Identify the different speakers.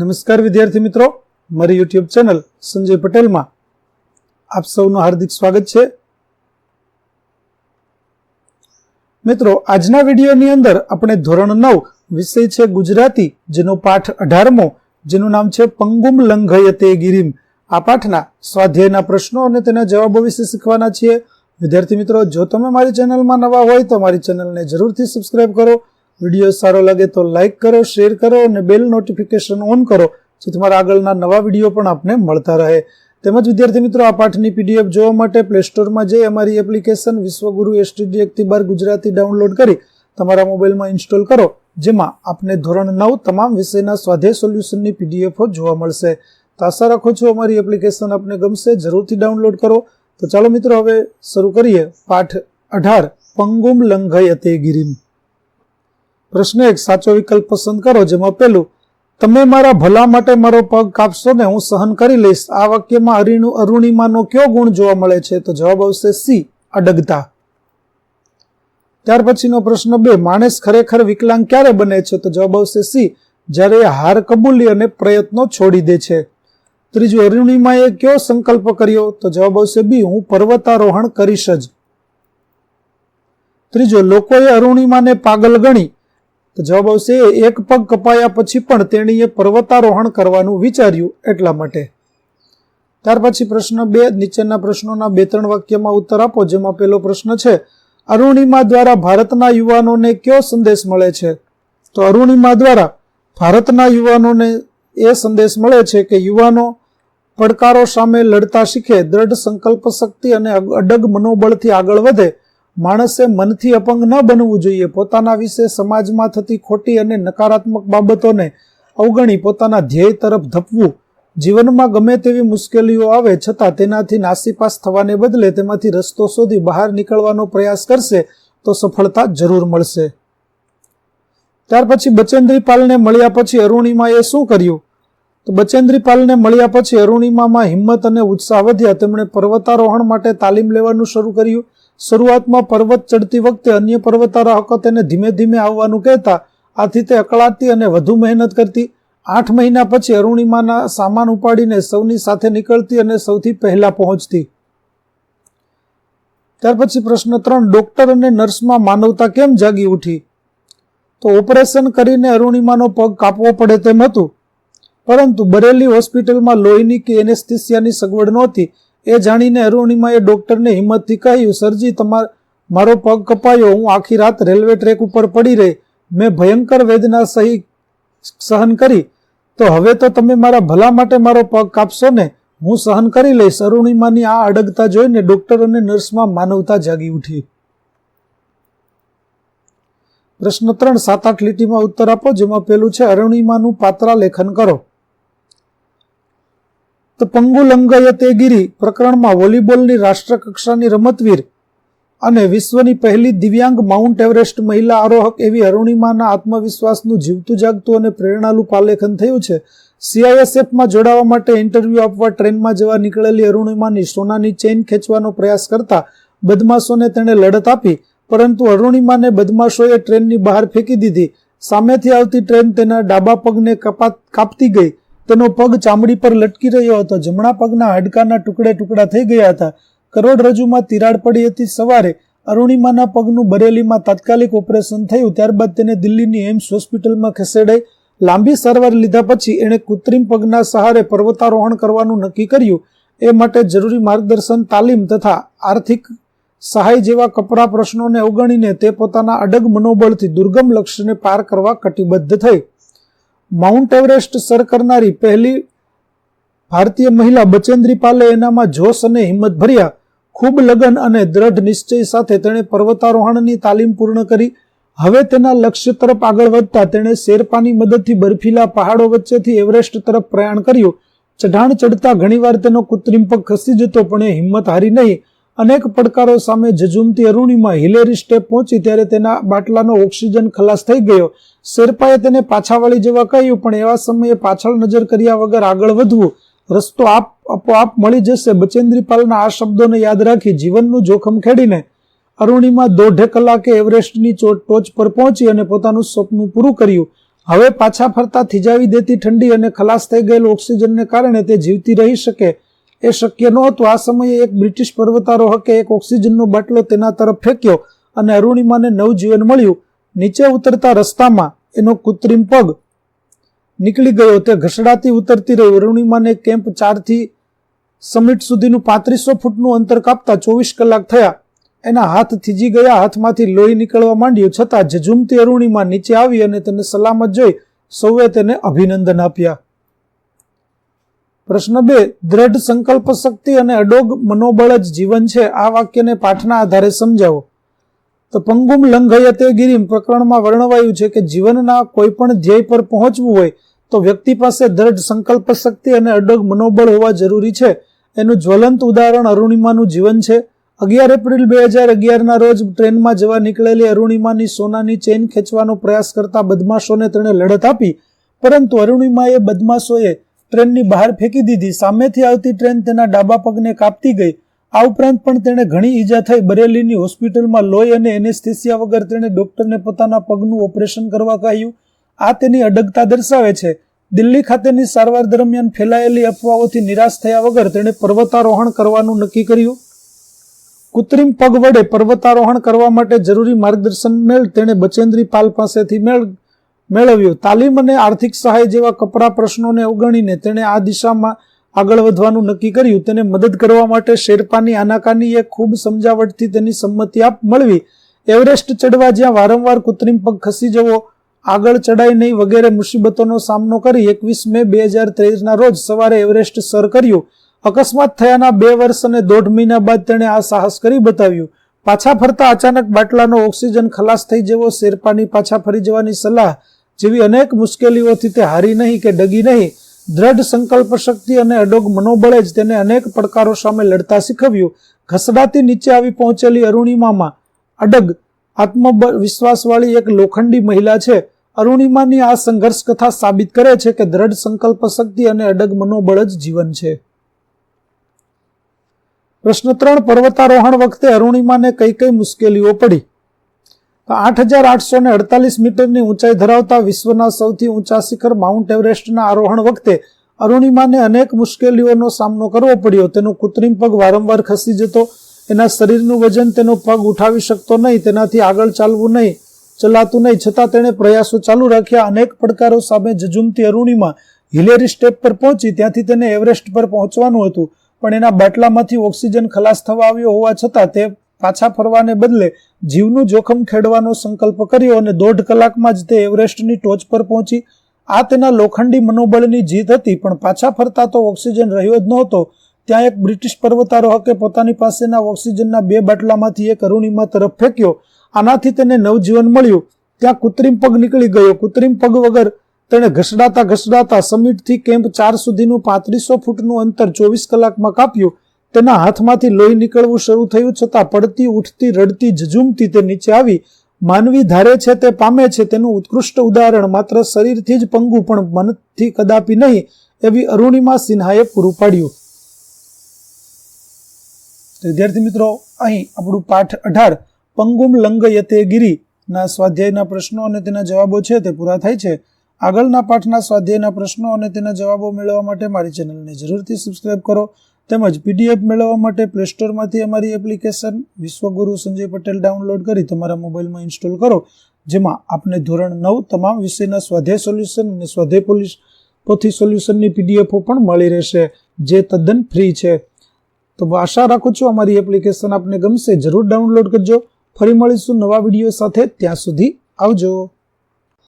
Speaker 1: નમસ્કાર વિદ્યાર્થી મિત્રો. મારી યુટ્યુબ ચેનલ સંજય પટેલમાં આપ સૌનું હાર્દિક સ્વાગત છે. મિત્રો, આજના વિડીયોની અંદર આપણે ધોરણ નવ વિષય છે ગુજરાતી, જેનો પાઠ અઢારમો, જેનું નામ છે પંગુમ લંઘયતે ગિરિમ. આ પાઠના સ્વાધ્યાયના પ્રશ્નો અને તેના જવાબો વિશે શીખવાના છીએ. વિદ્યાર્થી મિત્રો, જો તમે મારી ચેનલમાં નવા હોય તો મારી ચેનલને જરૂરથી સબસ્ક્રાઇબ કરો. વીડિયો સારો લાગે તો લાઇક કરો, શેર કરો અને બેલ નોટિફિકેશન ઓન કરો, જેથી મારા આગળના નવા વીડિયો પણ આપને મળતા રહે. તેમજ વિદ્યાર્થી મિત્રો, આ પાઠની પીડીએફ જોવા માટે પ્લે સ્ટોરમાં જઈ અમારી એપ્લિકેશન વિશ્વગુરુ એસટીડી એકથી બાર ગુજરાતી ડાઉનલોડ કરી તમારા મોબાઈલમાં ઇન્સ્ટોલ કરો, જેમાં આપને ધોરણ નવ તમામ વિષયના સ્વાધ્યાય સોલ્યુશનની પીડીએફો જોવા મળશે. તો આશા રાખું છું અમારી એપ્લિકેશન આપને ગમશે, જરૂરથી ડાઉનલોડ કરો. તો ચાલો મિત્રો, હવે શરૂ કરીએ પાઠ અઢાર, પંગુમ લંઘયતે ગિરિમ. પ્રશ્ન એક, સાચો વિકલ્પ પસંદ કરો, જેમાં પહેલું, તમે મારા ભલા માટે મારો પગ કાપશો ને હું સહન કરી લઈશ. આ વાક્યમાં અરુણિ, અરુણિમાનો કયો ગુણ જોવા મળે છે? તો જવાબ આવશે સી, અડગતા. ત્યાર પછીનો પ્રશ્ન બે, માણસ ખરેખર વિકલાંગ ક્યારે બને છે? તો જવાબ આવશે સી, જ્યારે એ હાર કબૂલી અને પ્રયત્નો છોડી દે છે. ત્રીજું, અરુણિમાએ કયો સંકલ્પ કર્યો? તો જવાબ આવશે બી, હું પર્વતારોહણ કરીશ જ. ત્રીજો, લોકોએ અરુણિમાને પાગલ ગણી તો જવાબ આવશે, એક પગ કપાયા પછી પણ તેણીએ પર્વતારોહણ કરવાનું વિચાર્યું એટલા માટે. ત્યાર પછી પ્રશ્ન બે, નીચેના પ્રશ્નોના બે ત્રણ વાક્યમાં ઉત્તર આપો, જેમાં પેલો પ્રશ્ન છે, અરુણિમા દ્વારા ભારતના યુવાનોને કયો સંદેશ મળે છે? તો અરુણિમા દ્વારા ભારતના યુવાનોને એ સંદેશ મળે છે કે યુવાનો પડકારો સામે લડતા શીખે, દ્રઢ સંકલ્પ શક્તિ અને અડગ મનોબળથી આગળ વધે માણસે મનથી અપંગ ન બનવું જોઈએ. પોતાના વિશે સમાજમાં થતી ખોટી અને નકારાત્મક બાબતોને અવગણી પોતાના ધ્યેય તરફ ધપવું જીવનમાં ગમે તેવી મુશ્કેલીઓ આવે છતાં તેનાથી નાસીપાસ થવાને બદલે તેમાંથી રસ્તો શોધી બહાર નીકળવાનો પ્રયાસ કરશે તો સફળતા જરૂર મળશે. ત્યાર પછી બચેન્દ્રી પાલને મળ્યા પછી અરુણિમાએ શું કર્યું? તો બચેન્દ્રી પાલને મળ્યા પછી અરુણિમામાં હિંમત અને ઉત્સાહ વધ્યા. તેમણે પર્વતારોહણ માટે તાલીમ લેવાનું શરૂ કર્યું. શરૂઆતમાં પર્વત ચડતી વખતે અન્ય પર્વતારોહકો તેને ધીમે ધીમે આવવાનું કહેતા, આથી તે અકળાતી અને વધુ મહેનત કરતી. આઠ મહિના પછી અરુણિમાના સામાન ઉપાડીને સૌની સાથે નીકળતી અને સૌથી પહેલા પહોંચતી. ત્યાર પછી પ્રશ્ન ત્રણ, ડોક્ટર અને નર્સમાં માનવતા કેમ જાગી ઉઠી? તો ઓપરેશન કરીને અરુણિમાનો પગ કાપવો પડે તેમ હતું. પરંતુ બરેલી હોસ્પિટલમાં લોહીની કે એનેસ્થિસિયાની સગવડ નહોતી. એ જાણીને અરુણિમાએ ડૉક્ટરને હિંમતથી કહ્યું, સરજી, તમાર, મારો પગ કપાયો, હું આખી રાત રેલવે ટ્રેક ઉપર પડી રહી. મેં ભયંકર વેદના સહી, સહન કરી. તો હવે તો તમે મારા ભલા માટે મારો પગ કાપશો ને? હું સહન કરી લઈશ. અરુણિમાની આ અડગતા જોઈને ડૉક્ટર અને નર્સમાં માનવતા જાગી ઉઠી. પ્રશ્ન ત્રણ, સાત, આઠ લીટીમાં ઉત્તર આપો, જેમાં પેલું છે, અરુણિમાનું પાત્રા લેખન કરો. તો પંગુ લંગયતે ગીરી પ્રકરણમાં વોલીબોલની રાષ્ટ્રકક્ષાની રમતવીર અને વિશ્વની પહેલી દિવ્યાંગ માઉન્ટ એવરેસ્ટ મહિલા આરોહક એવી અરુણિમાના આત્મવિશ્વાસનું જીવતું જાગતું અને પ્રેરણાલું પાલેખન થયું છે. સીઆઈએસએફમાં જોડાવા માટે ઇન્ટરવ્યૂ આપવા ટ્રેનમાં જવા નીકળેલી અરુણિમાની સોનાની ચેઇન ખેંચવાનો પ્રયાસ કરતા બદમાશોને તેણે લડત આપી, પરંતુ અરુણિમાને બદમાશોએ ટ્રેનની બહાર ફેંકી દીધી. સામેથી આવતી ટ્રેન તેના ડાબા પગને કપાત કાપતી ગઈ. તેનો પગ ચામડી પર લટકી રહ્યો હતો. જમણા પગના હાડકાના ટુકડે ટુકડા થઈ ગયા હતા. કરોડરજ્જુમાં તિરાડ પડી હતી સવારે. અરુણિમાના પગનું બરેલીમાં તાત્કાલિક ઓપરેશન થયું. ત્યારબાદ તેને દિલ્હીની એમ્સ હોસ્પિટલમાં ખસેડાઈ. લાંબી સારવાર લીધા પછી એણે કૃત્રિમ પગના સહારે પર્વતારોહણ કરવાનું નક્કી કર્યું. એ માટે જરૂરી માર્ગદર્શન, તાલીમ તથા આર્થિક સહાય જેવા કપરા પ્રશ્નોને અવગણીને તે પોતાના અડગ મનોબળથી દુર્ગમ લક્ષ્યને પાર કરવા કટિબદ્ધ થઈ. માઉન્ટ એવરેસ્ટ સર કરનારી પહેલી ભારતીય મહિલા બચેન્દ્રી પાલે એનામાં જોશ અને હિંમત ભર્યા. ખૂબ લગન અને દ્રઢ નિશ્ચય સાથે તેણે પર્વતારોહણની તાલીમ પૂર્ણ કરી. હવે તેના લક્ષ્ય તરફ આગળ વધતા તેણે શેરપાની મદદથી બર્ફીલા પહાડો વચ્ચેથી એવરેસ્ટ તરફ પ્રયાણ કર્યું. ચઢાણ ચડતા ઘણીવાર તેનો કૃત્રિમ પગ ખસી જતો, પણ એ હિંમત હારી નહીં. અનેક પડકારો સામે ઝઝુમતી અરુણિમા હિલેરી સ્ટેપ પહોંચી ત્યારે તેના બાટલાનો ઓક્સિજન ખલાસ થઈ ગયો. શેરપાએ તેને પાછા વળી જવા કહ્યું, પણ એવા સમયે પાછળ નજર કર્યા વગર આગળ વધવું રસ્તો આપ, આપોઆપ મળી જશે. બચેન્દ્રીપાલના આ શબ્દોને યાદ રાખી જીવનનું જોખમ ખેડીને અરુણિમા દોઢે કલાકે એવરેસ્ટની ટોચ પર પહોંચી અને પોતાનું સ્વપ્ન પૂરું કર્યું. હવે પાછા ફરતા થીજાવી દેતી ઠંડી અને ખલાસ થઈ ગયેલ ઓક્સિજનને કારણે તે જીવતી રહી શકે એ શક્ય નહોતું આ સમયે એક બ્રિટિશ પર્વતારોહકે એક ઓક્સિજનનો બાટલો તેના તરફ ફેંક્યો અને અરુણિમાને નવજીવન મળ્યું. નીચે ઉતરતા રસ્તામાં એનો કૃત્રિમ પગ નીકળી ગયો. તે ઘસડાતી ઉતરતી રહી. અરુણિમાને કેમ્પ ચારથી સમિટ સુધીનું પાંત્રીસો ફૂટનું અંતર કાપતા ચોવીસ કલાક થયા. એના હાથ થીજી ગયા. હાથમાંથી લોહી નીકળવા માંડ્યું. છતાં ઝઝુમતી અરુણિમા નીચે આવી અને તેને સલામત જોઈ સૌએ તેને અભિનંદન આપ્યા. પ્રશ્ન બે, દ્રઢ સંકલ્પ શક્તિ અને અડોગ મનોબળ જ જીવન છે. આ વાક્યને પાઠના આધારે સમજાવો. તો પંગુમ લંઘયતે ગિરિમ પ્રકરણમાં વર્ણવાયું છે કે જીવનના કોઈ પણ ધ્યેય પર પહોંચવું હોય તો વ્યક્તિ પાસે દ્રઢ સંકલ્પ શક્તિ અને અડોગ મનોબળ હોવા જરૂરી છે. એનું જ્વલંત ઉદાહરણ અરુણિમાનું જીવન છે. અગિયાર એપ્રિલ બે હજાર અગિયારના રોજ ટ્રેનમાં જવા નીકળેલી અરુણિમાની સોનાની ચેઇન ખેંચવાનો પ્રયાસ કરતા બદમાશોને તેણે લડત આપી. પરંતુ અરુણિમાએ બદમાશોએ ટ્રેનની બહાર ફેંકી દીધી. સામેથી આવતી ટ્રેન તેના ડાબા પગને કાપતી ગઈ. આ ઉપરાંત પણ તેણે ઘણી ઈજા થઈ. બરેલીની હોસ્પિટલમાં લોહી અને એનેસ્થેસિયા વગર તેણે ડોક્ટરને પોતાના પગનું ઓપરેશન કરવા કહ્યું. આ તેની અડગતા દર્શાવે છે. દિલ્હી ખાતેની સારવાર દરમિયાન ફેલાયેલી અફવાઓથી નિરાશ થયા વગર તેણે પર્વતારોહણ કરવાનું નક્કી કર્યું. કૃત્રિમ પગ વડે પર્વતારોહણ કરવા માટે જરૂરી માર્ગદર્શન મેળ તેણે બચેન્દ્રી પાલ પાસેથી મેળ મેળવ્યું. તાલીમ અને આર્થિક સહાય જેવા કપરા પ્રશ્નોને અવગણીને તેણે આ દિશામાં આગળ વધવાનું નક્કી કર્યું. તેને મદદ કરવા માટે શેરપાની આનાકાનીએ ખૂબ સમજાવટથી તેની સંમતિ આપ મળવી. એવરેસ્ટ ચડવા જ્યાં વારંવાર કૃત્રિમ પગ ખસી જવો, આગળ ચડાઈ નહીં વગેરે મુસીબતોનો સામનો કરી એકવીસ મે બે હજાર ત્રેવીસના રોજ સવારે એવરેસ્ટ સર કર્યું. અકસ્માત થયાના બે વર્ષ અને દોઢ મહિના બાદ તેણે આ સાહસ કરી બતાવ્યું. પાછા ફરતા અચાનક બાટલાનો ઓક્સિજન ખલાસ થઈ જવો શેરપાની પાછા ફરી જવાની સલાહ જેવી અનેક મુશ્કેલીઓથી તે હારી નહીં કે ડગી નહીં, દ્રઢ સંકલ્પ શક્તિ અને અડોગ મનોબળે જ તેને અનેક પડકારો સામે લડતા શીખવ્યું. ઘસડાતી નીચે આવી પહોંચેલી અરુણિમામાં અડગ આત્મવિશ્વાસવાળી એક લોખંડી મહિલા છે. અરુણિમાની આ સંઘર્ષ કથા સાબિત કરે છે કે દ્રઢ સંકલ્પ શક્તિ અને અડગ મનોબળ જ જીવન છે. પ્રશ્ન ત્રણ, પર્વતારોહણ વખતે અરુણિમાને કઈ કઈ મુશ્કેલીઓ પડી? આઠ હજાર આઠસો ને અડતાલીસ મીટરની ઊંચાઈ ધરાવતા વિશ્વના સૌથી ઊંચા શિખર માઉન્ટ એવરેસ્ટના આરોહણ વખતે અરુણિમાને અનેક મુશ્કેલીઓનો સામનો કરવો પડ્યો. તેનો કૃત્રિમ પગ વારંવાર ખસી જતો, એના શરીરનું વજન તેનો પગ ઉઠાવી શકતો નહીં, તેનાથી આગળ ચાલવું નહીં, ચલાતું નહીં. છતાં તેણે પ્રયાસો ચાલુ રાખ્યા. અનેક પડકારો સામે જજુમતી અરુણિમા હિલેરી સ્ટેપ પર પહોંચી. ત્યાંથી તેને એવરેસ્ટ પર પહોંચવાનું હતું, પણ એના બાટલામાંથી ઓક્સિજન ખલાસ થવા આવ્યો હોવા છતાં તે પાછા ફરવાને બદલે જીવનું જોખમ ખેડવાનો સંકલ્પ કર્યો અને દોઢ કલાકમાં જ તે એવરેસ્ટની ટોચ પર પહોંચી. આ તેના લોખંડી મનોબળની જીત હતી, પણ પાછા ફરતા તો ઓક્સિજન રહ્યો જ નહોતો. ત્યાં એક બ્રિટિશ પર્વતારોહકે પોતાની પાસેના ઓક્સિજનના બે બાટલામાંથી એક અરુણિમા તરફ ફેંક્યો. આનાથી તેને નવજીવન મળ્યું. ત્યાં કૃત્રિમ પગ નીકળી ગયો. કૃત્રિમ પગ વગર તેણે ઘસડાતા ઘસડાતા સમિટથી કેમ્પ ચાર સુધીનું પાંત્રીસો ફૂટનું અંતર ચોવીસ કલાકમાં કાપ્યું. તેના હાથમાંથી લોહી નીકળવું શરૂ થયું છતાં પડતી, ઉઠતી, રડતી, ઝઝૂમતી તે નીચે આવી. માનવી ધારે છે તે પામે છે તેનું ઉત્કૃષ્ટ ઉદાહરણ માત્ર શરીરથી જ પંગુ, પણ મનથી કદાપી નહીં, એવી અરુણિમા સિન્હાએ પૂરું પાડ્યું. વિદ્યાર્થી મિત્રો, અહીં આપણું પાઠ અઢાર, પંગુમ લંગયતે ગિરી, ના સ્વાધ્યાયના પ્રશ્નો અને તેના જવાબો છે તે પૂરા થાય છે. આગળના પાઠના સ્વાધ્યાયના પ્રશ્નો અને તેના જવાબો મેળવવા માટે મારી ચેનલને જરૂરથી સબસ્ક્રાઇબ કરો. તેમજ પીડીએફ મેળવવા માટે પ્લે સ્ટોરમાંથી અમારી એપ્લિકેશન વિશ્વગુરુ સંજય પટેલ ડાઉનલોડ કરી તમારા મોબાઈલમાં ઇન્સ્ટોલ કરો, જેમાં આપને ધોરણ નવ તમામ વિષયના સ્વાધ્યાય સોલ્યુશન અને સ્વાધ્યાય પોલીસ પોથી સોલ્યુશનની પીડીએફો પણ મળી રહેશે, જે તદ્દન ફ્રી છે. તો આશા રાખું છું અમારી એપ્લિકેશન આપને ગમશે, જરૂર ડાઉનલોડ કરજો. ફરી મળીશું નવા વીડિયો સાથે, ત્યાં સુધી આવજો.